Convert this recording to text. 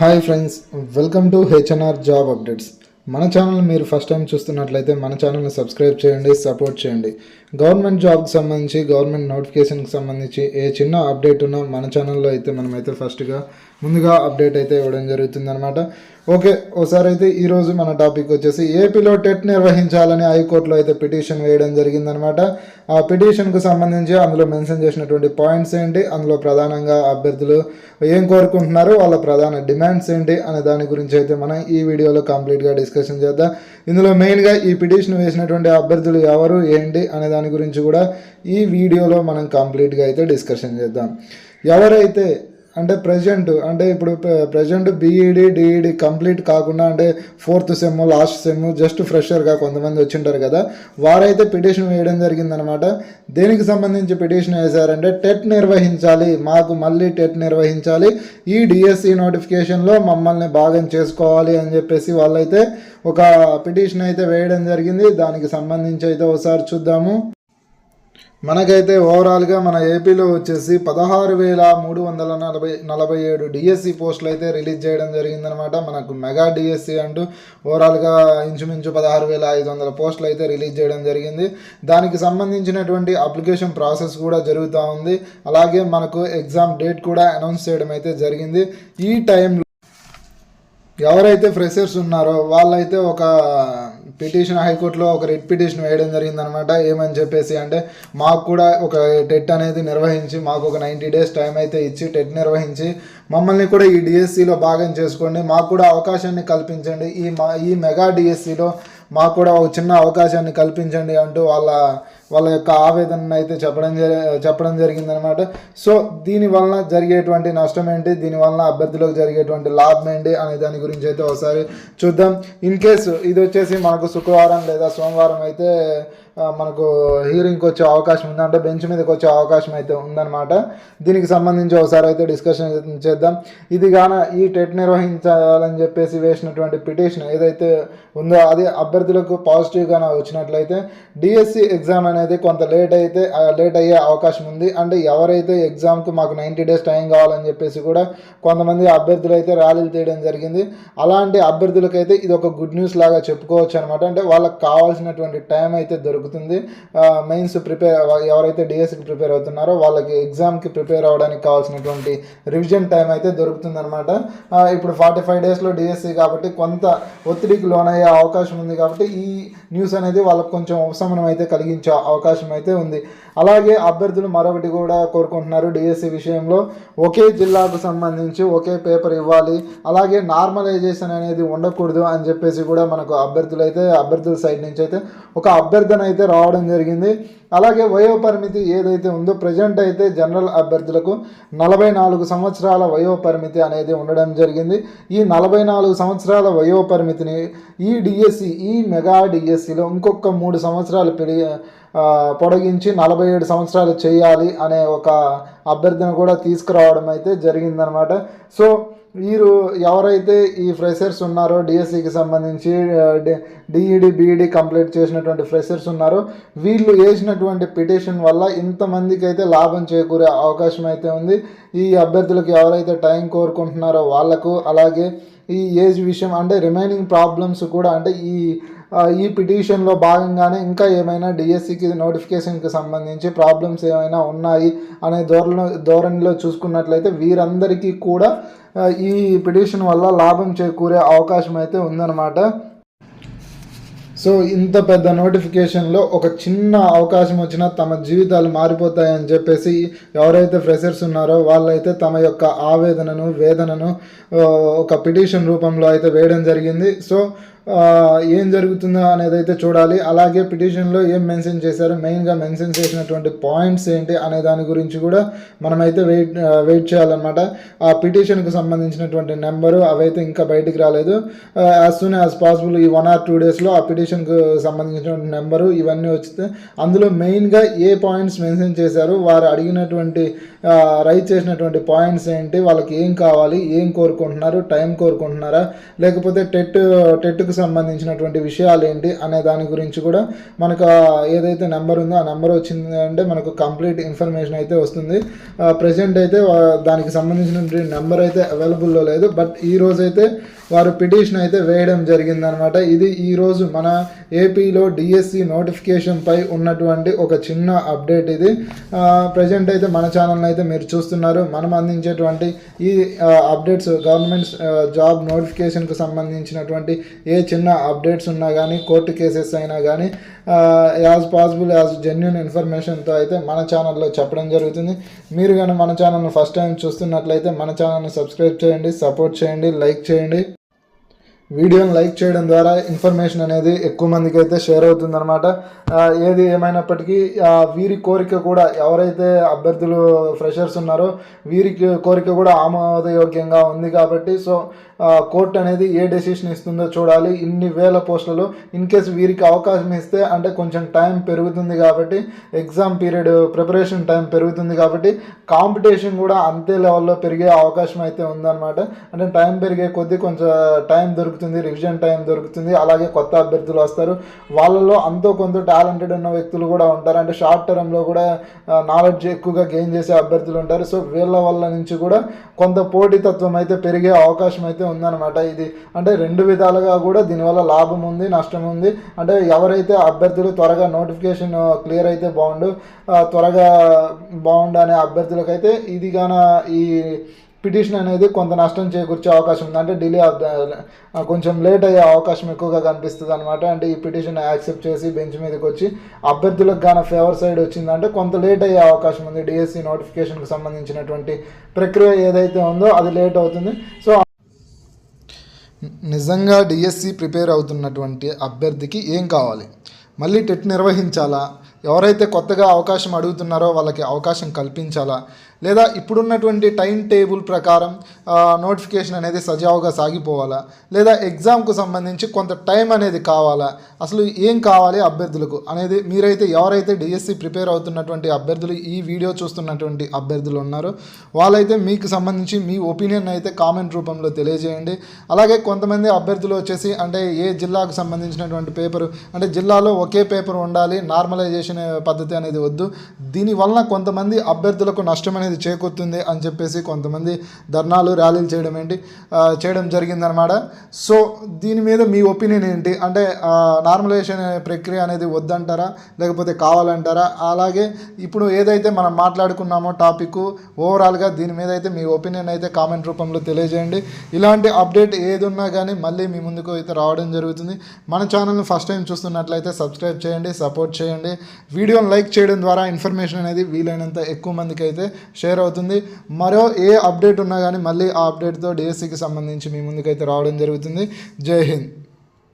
Hi friends welcome to HNR job updates. మన channel మీరు first time చూస్తున్నట్లయితే మన ఛానల్ని సబ్స్క్రైబ్ చేయండి సపోర్ట్ చేయండి. గవర్నమెంట్ జాబ్కి సంబంధించి గవర్నమెంట్ నోటిఫికేషన్కి సంబంధించి ఏ చిన్న అప్డేట్ ఉన్నా మన ఛానల్లో అయితే మనమైతే ఫస్ట్గా ముందుగా అప్డేట్ అయితే ఇవ్వడం జరుగుతుందన్నమాట. ఓకే ఒకసారి అయితే ఈరోజు మన టాపిక్ వచ్చేసి ఏపీలో టెట్ నిర్వహించాలని హైకోర్టులో అయితే పిటిషన్ వేయడం జరిగిందనమాట ఆ పిటిషన్కు సంబంధించి అందులో మెన్షన్ చేసినటువంటి పాయింట్స్ ఏంటి? అందులో ప్రధానంగా అభ్యర్థులు ఏం కోరుకుంటున్నారు? వాళ్ళ ప్రధాన డిమాండ్స్ ఏంటి? అనే దాని గురించి అయితే మనం ఈ వీడియోలో కంప్లీట్గా డిస్కషన్ చేద్దాం. ఇందులో మెయిన్గా ఈ పిటిషన్ వేసినటువంటి అభ్యర్థులు ఎవరు? ఏంటి? అనే దాని గురించి కూడా ఈ వీడియోలో మనం కంప్లీట్గా అయితే డిస్కషన్ చేద్దాం. ఎవరైతే అంటే ప్రజెంట్ అంటే ఇప్పుడు ప్రజెంట్ బీఈడి డిఈడి కంప్లీట్ కాకుండా అంటే fourth sem last sem just ఫ్రెషర్గా కొంతమంది వచ్చింటారు కదా వారైతే పిటిషన్ వేయడం జరిగిందనమాట దేనికి సంబంధించి పిటిషన్ వేశారంటే టెట్ నిర్వహించాలి మాకు మళ్ళీ టెట్ నిర్వహించాలి ఈ డిఎస్సి నోటిఫికేషన్లో మమ్మల్ని భాగం చేసుకోవాలి అని చెప్పేసి వాళ్ళైతే ఒక పిటిషన్ అయితే వేయడం జరిగింది. దానికి సంబంధించి అయితే ఒకసారి చూద్దాము. మనకైతే ఓవరాల్గా మన ఏపీలో వచ్చేసి పదహారు వేల మూడు వందల నలభై నలభై ఏడు డిఎస్సి పోస్టులు అయితే రిలీజ్ చేయడం జరిగిందనమాట. మనకు మెగా డిఎస్సి అంటూ ఓవరాల్గా ఇంచుమించు పదహారు వేల ఐదు వందల పోస్టులు అయితే రిలీజ్ చేయడం జరిగింది. దానికి సంబంధించినటువంటి అప్లికేషన్ ప్రాసెస్ కూడా జరుగుతూ ఉంది. అలాగే మనకు ఎగ్జామ్ డేట్ కూడా అనౌన్స్ చేయడం అయితే జరిగింది. ఈ టైంలో ఎవరైతే ఫ్రెషర్స్ ఉన్నారో వాళ్ళైతే ఒక పిటిషన్ హైకోర్టులో ఒక రిట్ పిటిషన్ వేయడం జరిగిందనమాట. ఏమని చెప్పేసి అంటే మాకు కూడా ఒక టెట్ అనేది నిర్వహించి మాకు ఒక నైంటీ డేస్ టైం అయితే ఇచ్చి టెట్ నిర్వహించి మమ్మల్ని కూడా ఈ డిఎస్సిలో భాగం చేసుకోండి. మాకు కూడా అవకాశాన్ని కల్పించండి. ఈ మా ఈ మెగా డిఎస్సిలో మాకు కూడా ఒక చిన్న అవకాశాన్ని కల్పించండి అంటూ వాళ్ళ వాళ్ళ యొక్క ఆవేదనను అయితే చెప్పడం జరి చెప్పడం జరిగిందనమాట సో దీనివల్ల జరిగేటువంటి నష్టం ఏంటి? దీనివల్ల అభ్యర్థులకు జరిగేటువంటి లాభం ఏంటి? అనే దాని గురించి అయితే ఒకసారి చూద్దాం. ఇన్ కేసు ఇది వచ్చేసి మనకు శుక్రవారం లేదా సోమవారం అయితే మనకు హీరింగ్కి వచ్చే అవకాశం ఉంది. అంటే బెంచ్ మీదకి వచ్చే అవకాశం అయితే ఉందన్నమాట. దీనికి సంబంధించి ఒకసారి అయితే డిస్కషన్ చేద్దాం. ఇది గాన ఈ టెట్ నిర్వహించాలని చెప్పేసి వేసినటువంటి పిటిషన్ ఏదైతే ఉందో అది అభ్యర్థులకు పాజిటివ్గా వచ్చినట్లయితే డిఎస్సి ఎగ్జామ్ అనేది అనేది కొంత లేట్ అయితే లేట్ అయ్యే అవకాశం ఉంది. అంటే ఎవరైతే ఎగ్జామ్కి మాకు నైంటీ డేస్ టైం కావాలని చెప్పేసి కూడా కొంతమంది అభ్యర్థులు అయితే ర్యాలీలు తీయడం జరిగింది. అలాంటి అభ్యర్థులకైతే ఇది ఒక గుడ్ న్యూస్ లాగా చెప్పుకోవచ్చు అనమాట అంటే వాళ్ళకి కావాల్సినటువంటి టైం అయితే దొరుకుతుంది. మెయిన్స్ ప్రిపేర్ ఎవరైతే డిఎస్సికి ప్రిపేర్ అవుతున్నారో వాళ్ళకి ఎగ్జామ్కి ప్రిపేర్ అవ్వడానికి కావాల్సినటువంటి రివిజన్ టైం అయితే దొరుకుతుంది అనమాట ఇప్పుడు ఫార్టీ ఫైవ్ డేస్లో డిఎస్సి కాబట్టి కొంత ఒత్తిడికి లోనయ్యే అవకాశం ఉంది కాబట్టి ఈ న్యూస్ అనేది వాళ్ళకి కొంచెం ఉపశమనం అయితే కలిగించే అవకాశం అయితే ఉంది. అలాగే అభ్యర్థులు మరొకటి కూడా కోరుకుంటున్నారు. డిఎస్సి విషయంలో ఒకే జిల్లాకు సంబంధించి ఒకే పేపర్ ఇవ్వాలి. అలాగే నార్మలైజేషన్ అనేది ఉండకూడదు అని చెప్పేసి కూడా మనకు అభ్యర్థులు అయితే అభ్యర్థుల సైడ్ నుంచి అయితే ఒక అభ్యర్థన అయితే రావడం జరిగింది. అలాగే వయో పరిమితి ఏదైతే ఉందో ప్రజెంట్ అయితే జనరల్ అభ్యర్థులకు నలభై నాలుగు సంవత్సరాల వయో పరిమితి అనేది ఉండడం జరిగింది. ఈ నలభై నాలుగు సంవత్సరాల వయో పరిమితిని ఈ డిఎస్సి ఈ మెగా డిఎస్సిలో ఇంకొక మూడు సంవత్సరాలు పెరిగి పొడిగించి నలభై ఏడు సంవత్సరాలు చేయాలి అనే ఒక అభ్యర్థన కూడా తీసుకురావడం అయితే జరిగిందనమాట. సో వీరు ఎవరైతే ఈ ఫ్రెషర్స్ ఉన్నారో డిఎస్సికి సంబంధించి డిఈడి బీఈడి కంప్లీట్ చేసినటువంటి ఫ్రెషర్స్ ఉన్నారో వీళ్ళు వేసినటువంటి పిటిషన్ వల్ల ఇంతమందికి అయితే లాభం చేకూరే అవకాశం అయితే ఉంది. ఈ అభ్యర్థులకు ఎవరైతే టైం కోరుకుంటున్నారో వాళ్ళకు అలాగే ఈ ఏజ్ విషయం అంటే రిమైనింగ్ ప్రాబ్లమ్స్ కూడా అంటే ఈ ఈ పిటిషన్లో భాగంగానే ఇంకా ఏమైనా డిఎస్సికి నోటిఫికేషన్కి సంబంధించి ప్రాబ్లమ్స్ ఏమైనా ఉన్నాయి అనే ధోరణి ధోరణిలో చూసుకున్నట్లయితే వీరందరికీ కూడా ఈ పిటిషన్ వల్ల లాభం చేకూరే అవకాశం అయితే ఉందన్నమాట. సో ఇంత పెద్ద నోటిఫికేషన్లో ఒక చిన్న అవకాశం వచ్చినా తమ జీవితాలు మారిపోతాయని చెప్పేసి ఎవరైతే ఫ్రెషర్స్ ఉన్నారో వాళ్ళైతే తమ యొక్క ఆవేదనను వేదనను ఒక పిటిషన్ రూపంలో అయితే వేయడం జరిగింది. సో ఏం జరుగుతుందో అనేది అయితే చూడాలి. అలాగే పిటిషన్లో ఏం మెన్షన్ చేశారు? మెయిన్గా మెన్షన్ చేసినటువంటి పాయింట్స్ ఏంటి అనే దాని గురించి కూడా మనమైతే వెయిట్ వెయిట్ చేయాలన్నమాట. ఆ పిటిషన్కు సంబంధించినటువంటి నెంబరు అవైతే ఇంకా బయటికి రాలేదు. యాజ్ సూన్ యాజ్ పాసిబుల్ ఈ వన్ ఆర్ టూ డేస్లో ఆ పిటిషన్కు సంబంధించినటువంటి నెంబరు ఇవన్నీ వచ్చితే అందులో మెయిన్గా ఏ పాయింట్స్ మెన్షన్ చేశారు? వారు అడిగినటువంటి రైట్ చేసినటువంటి పాయింట్స్ ఏంటి? వాళ్ళకి ఏం కావాలి? ఏం కోరుకుంటున్నారు? టైం కోరుకుంటున్నారా? లేకపోతే టెట్ టెట్కు సంబంధించినటువంటి విషయాలు ఏంటి అనే దాని గురించి కూడా మనకు ఏదైతే నెంబర్ ఉందో ఆ నెంబర్ వచ్చింది అంటే మనకు కంప్లీట్ ఇన్ఫర్మేషన్ అయితే వస్తుంది. ప్రజెంట్ అయితే దానికి సంబంధించినటువంటి నెంబర్ అయితే అవైలబుల్లో లేదు. బట్ ఈ రోజు అయితే వారు పిటిషన్ అయితే వేయడం జరిగిందనమాట. ఇది ఈరోజు మన ఏపీలో డిఎస్సి నోటిఫికేషన్ పై ఉన్నటువంటి ఒక చిన్న అప్డేట్ ఇది. ప్రజెంట్ అయితే మన ఛానల్ అయితే మీరు చూస్తున్నారు. మనం అందించేటువంటి ఈ అప్డేట్స్ గవర్నమెంట్ జాబ్ నోటిఫికేషన్కు సంబంధించినటువంటి ఏ చిన్న అప్డేట్స్ ఉన్నా కానీ కోర్టు కేసెస్ అయినా కానీ యాజ్ పాసిబుల్ యాజ్ జెన్యున్ ఇన్ఫర్మేషన్తో అయితే మన ఛానల్లో చెప్పడం జరుగుతుంది. మీరు కానీ మన ఛానల్ని ఫస్ట్ టైం చూస్తున్నట్లయితే మన ఛానల్ని సబ్స్క్రైబ్ చేయండి సపోర్ట్ చేయండి లైక్ చేయండి. వీడియోని లైక్ చేయడం ద్వారా ఇన్ఫర్మేషన్ అనేది ఎక్కువ మందికి అయితే షేర్ అవుతుందన్నమాట. ఏది ఏమైనప్పటికీ వీరి కోరిక కూడా ఎవరైతే అభ్యర్థులు ఫ్రెషర్స్ ఉన్నారో వీరికి కోరిక కూడా ఆమోదయోగ్యంగా ఉంది కాబట్టి సో కోర్టు అనేది ఏ డెసిషన్ ఇస్తుందో చూడాలి. ఇన్ని వేల పోస్టులలో ఇన్ కేస్ వీరికి అవకాశం ఇస్తే అంటే కొంచెం టైం పెరుగుతుంది కాబట్టి ఎగ్జామ్ పీరియడ్ ప్రిపరేషన్ టైం పెరుగుతుంది కాబట్టి కాంపిటీషన్ కూడా అంతే లెవెల్లో పెరిగే అవకాశం అయితే ఉందన్నమాట. అంటే టైం పెరిగే కొద్దీ కొంచెం టైం దొరుకుతుంది రివిజన్ టైం దొరుకుతుంది. అలాగే కొత్త అభ్యర్థులు వస్తారు. వాళ్ళలో అంతో కొంత టాలెంటెడ్ ఉన్న వ్యక్తులు కూడా ఉంటారు. అంటే షార్ట్ టర్మ్లో కూడా నాలెడ్జ్ ఎక్కువగా గెయిన్ చేసే అభ్యర్థులు ఉంటారు. సో వీళ్ళ వల్ల నుంచి కూడా కొంత పోటీతత్వం అయితే పెరిగే అవకాశం అయితే ఉందన్నమాట. ఇది అంటే రెండు విధాలుగా కూడా దీనివల్ల లాభం ఉంది నష్టం ఉంది. అంటే ఎవరైతే అభ్యర్థులు త్వరగా నోటిఫికేషన్ క్లియర్ అయితే బాగుండు త్వరగా బాగుండు అనే అభ్యర్థులకైతే ఇది గాన ఈ పిటిషన్ అనేది కొంత నష్టం చేకూర్చే అవకాశం ఉంది. అంటే డిలే కొంచెం లేట్ అయ్యే అవకాశం ఎక్కువగా కనిపిస్తుంది అనమాట అంటే ఈ పిటిషన్ యాక్సెప్ట్ చేసి బెంచ్ మీదకి వచ్చి అభ్యర్థులకు గాన ఫేవర్ సైడ్ వచ్చిందంటే కొంత లేట్ అయ్యే అవకాశం ఉంది. డిఎస్సి నోటిఫికేషన్కి సంబంధించినటువంటి ప్రక్రియ ఏదైతే ఉందో అది లేట్ అవుతుంది. సో నిజంగా డిఎస్సి ప్రిపేర్ అవుతున్నటువంటి అభ్యర్థికి ఏం కావాలి? మళ్ళీ టెట్ నిర్వహించాలా? ఎవరైతే కొత్తగా అవకాశం అడుగుతున్నారో వాళ్ళకి అవకాశం కల్పించాలా? లేదా ఇప్పుడున్నటువంటి టైం టేబుల్ ప్రకారం నోటిఫికేషన్ అనేది సజావుగా సాగిపోవాలా? లేదా ఎగ్జామ్కు సంబంధించి కొంత టైం అనేది కావాలా? అసలు ఏం కావాలి అభ్యర్థులకు? అనేది మీరైతే ఎవరైతే డిఎస్సి ప్రిపేర్ అవుతున్నటువంటి అభ్యర్థులు ఈ వీడియో చూస్తున్నటువంటి అభ్యర్థులు ఉన్నారో వాళ్ళైతే మీకు సంబంధించి మీ ఒపీనియన్ అయితే కామెంట్ రూపంలో తెలియజేయండి. అలాగే కొంతమంది అభ్యర్థులు వచ్చేసి అంటే ఏ జిల్లాకు సంబంధించినటువంటి పేపరు అంటే జిల్లాలో ఒకే పేపర్ ఉండాలి నార్మలైజేషన్ పద్ధతి అనేది వద్దు. దీనివల్ల కొంతమంది అభ్యర్థులకు నష్టం అనేది చేకూరుతుంది అని చెప్పేసి కొంతమంది ధర్నాలు ర్యాలీలు చేయడం ఏంటి చేయడం జరిగిందనమాట సో దీని మీద మీ ఒపీనియన్ ఏంటి? అంటే నార్మలైజేషన్ ప్రక్రియ అనేది వద్దంటారా? లేకపోతే కావాలంటారా? అలాగే ఇప్పుడు ఏదైతే మనం మాట్లాడుకున్నామో టాపిక్ ఓవరాల్గా దీని మీద అయితే మీ ఒపీనియన్ అయితే కామెంట్ రూపంలో తెలియజేయండి. ఇలాంటి అప్డేట్ ఏది ఉన్నా కానీ మళ్ళీ మీ ముందుకు అయితే రావడం జరుగుతుంది. మన ఛానల్ని ఫస్ట్ టైం చూస్తున్నట్లయితే సబ్స్క్రైబ్ చేయండి సపోర్ట్ చేయండి. వీడియోని లైక్ చేయడం ద్వారా ఇన్ఫర్మేషన్ అనేది వీలైనంత ఎక్కువ మందికి అయితే షేర్ అవుతుంది. మరో ఏ అప్డేట్ ఉన్నా కానీ మళ్ళీ ఆ అప్డేట్తో డిఎస్సికి సంబంధించి మీ ముందుకైతే రావడం జరుగుతుంది. జై హింద్.